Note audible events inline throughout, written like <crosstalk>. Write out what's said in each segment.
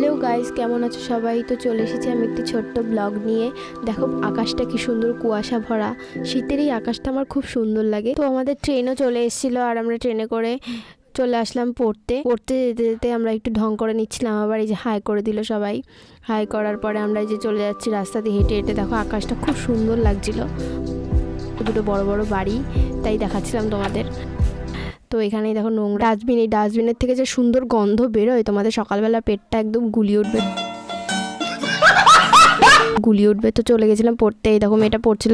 Hello guys, কেমন আছো সবাই? তো চলে এসেছি আমি একটি ছোট্ট ব্লগ নিয়ে। দেখো, আকাশটা কি সুন্দর, কুয়াশা ভরা। শীতের এই আকাশটা আমার খুব সুন্দর লাগে। তো আমাদের ট্রেনও চলে এসেছিল আর আমরা ট্রেনে করে চলে আসলাম পড়তে। পড়তে যেতে যেতে আমরা একটু ঢং করে নিচ্ছিলাম, আবার এই যে হাই করে দিল সবাই। হাই করার পরে আমরা যে চলে যাচ্ছি রাস্তা দিয়ে হেঁটে হেঁটে। দেখো, আকাশটা খুব সুন্দর লাগছিল। দুটো বড় বড় বাড়ি, তাই দেখাচ্ছিলাম তোমাদের। তো এখানেই দেখো নোংরা। ডাস্টবিন এই ডাস্টবিনের থেকে যে সুন্দর গন্ধ বেরোয় তোমাদের সকালবেলা পেটটা একদম গুলিয়ে উঠবে। <laughs> গুলি উঠবে তো চলে গেছিলাম পড়তে এই দেখো মেয়েটা পড়ছিল।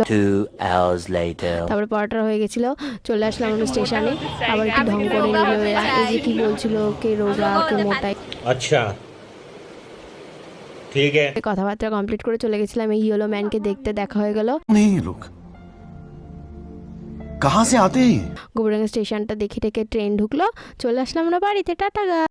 তারপরে পড়াটা হয়ে গেছিল চলে আসলাম আমি স্টেশনে। আবার একটু ঢং করে নিল এই যে কি বলছিল কে রোজা কে মোটাই আচ্ছা। ঠিক কথাবার্তা কমপ্লিট করে চলে গেছিলাম এই ইয়েলো ম্যানকে দেখতে দেখা হয়ে গেল। লোক। कहाँ से आते हैं ये? গোবরডাঙ্গা স্টেশনটা দেখে টেকে ট্রেন ঢুকলো চলে আসলাম আমরা বাড়িতে টাটা গা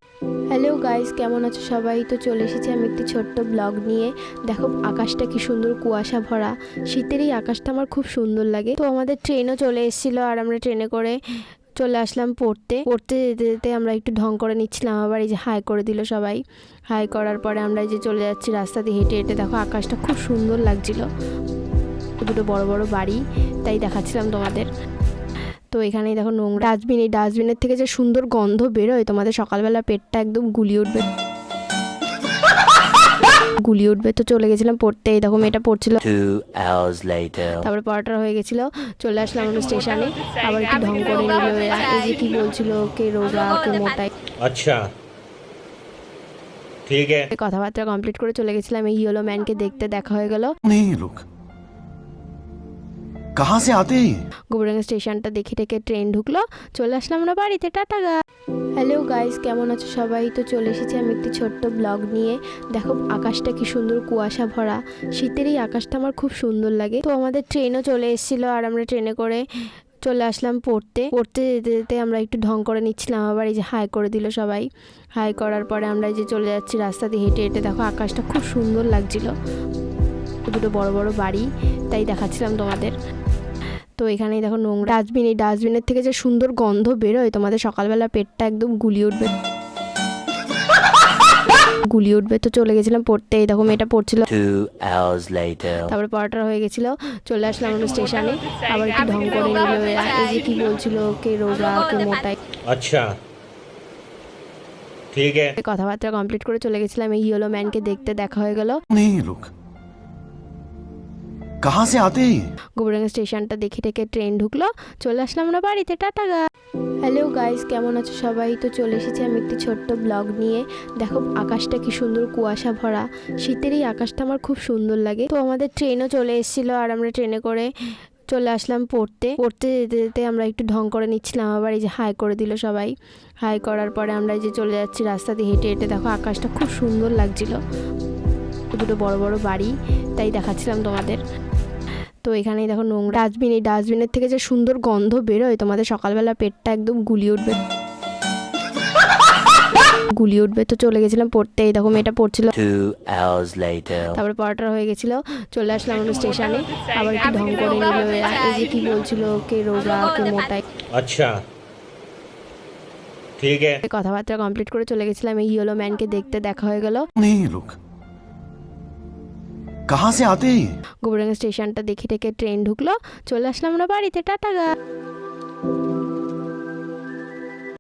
হ্যালো গাইস কেমন আছো সবাই তো চলে এসেছি আমি একটি ছোট্ট ব্লগ নিয়ে দেখো আকাশটা কি সুন্দর কুয়াশা ভরা শীতের এই আকাশটা আমার খুব সুন্দর লাগে তো আমাদের ট্রেনও চলে এসেছিলো আর আমরা ট্রেনে করে চলে আসলাম পড়তে পড়তে যেতে যেতে আমরা একটু ঢং করে নিচ্ছিলাম আবার এই যে হাই করে দিল সবাই হাই করার পরে আমরা এই যে চলে যাচ্ছি রাস্তা দিয়ে হেঁটে হেঁটে দেখো আকাশটা খুব সুন্দর লাগছিল দুটো বড় বড় বাড়ি তাই দেখাচ্ছিলাম তোমাদের। তো এখানে দেখো নোংরা ডাস্টবিন এই ডাস্টবিনের থেকে যে সুন্দর গন্ধ বেরোয় তোমাদের সকালবেলা পেটটা একদম গুলিয়ে উঠবে। গুলি উঠবে তো চলে গেছিলাম পড়তে এই দেখো মেয়েটা পড়ছিল। তারপরে পড়াটা হয়ে গেছিল চলে আসলাম আমি স্টেশনে। আবার একটু ঢং করে নিল এই যে কি বলছিল কে রোগা কে মোটাই আচ্ছা। কথাবার্তা কমপ্লিট করে চলে গেছিলাম এই ইয়েলো ম্যানকে দেখতে দেখা হয়ে গেল। লোক। कहाँ से आते हैं ये? গোবরডাঙ্গা স্টেশনটা দেখে টেকে ট্রেন ঢুকলো চলে আসলাম আমরা বাড়িতে টাটা গা হ্যালো গাইস কেমন আছো সবাই তো চলে এসেছি আমি একটি ছোট্ট ব্লগ নিয়ে দেখো আকাশটা কি সুন্দর কুয়াশা ভরা শীতের এই আকাশটা আমার খুব সুন্দর লাগে তো আমাদের ট্রেনও চলে এসেছিলো আর আমরা ট্রেনে করে চলে আসলাম পড়তে পড়তে যেতে যেতে আমরা একটু ঢং করে নিচ্ছিলাম আবার এই যে হাই করে দিল সবাই হাই করার পরে আমরা এই যে চলে যাচ্ছি রাস্তা দিয়ে হেঁটে হেঁটে দেখো আকাশটা খুব সুন্দর লাগছিল দুটো বড় বড় বাড়ি তাই দেখাচ্ছিলাম তোমাদের। তো এখানেই দেখো নোংরা ডাস্টবিন এই ডাস্টবিনের থেকে যে সুন্দর গন্ধ বেরোয় তোমাদের সকালবেলা পেটটা একদম গুলিয়ে উঠবে। <laughs> গুলি উঠবে তো চলে গেছিলাম পড়তে এই দেখো এটা পড়ছিল। তারপরে পড়াটা হয়ে গেছিল চলে আসলাম আমরা স্টেশনে আবার একটু ঢং করে এই কি বলছিল কে রোজা কে মোটাই আচ্ছা। ঠিক আছে। কথাবার্তা কমপ্লিট করে চলে গেছিলাম এই ইয়েলো ম্যানকে দেখতে দেখা হয়ে গেল। कहाँ से आते हैं ये? গোবরডাঙ্গা স্টেশনটা দেখে টেকে ট্রেন ঢুকলো চলে আসলাম আমরা বাড়িতে টাটা গা হ্যালো গাইস কেমন আছো সবাই তো চলে এসেছি আমি একটি ছোট্ট ব্লগ নিয়ে দেখো আকাশটা কি সুন্দর কুয়াশা ভরা শীতের এই আকাশটা আমার খুব সুন্দর লাগে তো আমাদের ট্রেনও চলে এসেছিলো আর আমরা ট্রেনে করে চলে আসলাম পড়তে পড়তে যেতে যেতে আমরা একটু ঢং করে নিচ্ছিলাম আবার এই যে হাই করে দিল সবাই হাই করার পরে আমরা এই যে চলে যাচ্ছি রাস্তা দিয়ে হেঁটে হেঁটে দেখো আকাশটা খুব সুন্দর লাগছিল দুটো বড় বড় বাড়ি তাই দেখাচ্ছিলাম তোমাদের। তো এখানেই দেখো নোংরা ডাস্টবিন এই ডাস্টবিনের থেকে যে সুন্দর গন্ধ বেরোয় তোমাদের সকালবেলা পেটটা একদম গুলিয়ে উঠবে। <laughs> গুলি উঠবে তো চলে গেছিলাম পড়তে এই দেখো মেয়েটা পড়ছিল। তারপরে পড়াটা হয়ে গেছিল চলে আসলাম আমরা স্টেশনে। আবার একটু ঢং করে নিল এই যে কি বলছিল কে রোগা কে মোটাই আচ্ছা। কথাবার্তা কমপ্লিট করে চলে গেছিলাম এই ইয়েলো ম্যানকে দেখতে দেখা হয়ে গেল। कहाँ স্টেশনটা দেখে টেকে ট্রেন ঢুকলো চলে আসলাম আমরা বাড়িতে টাটা গা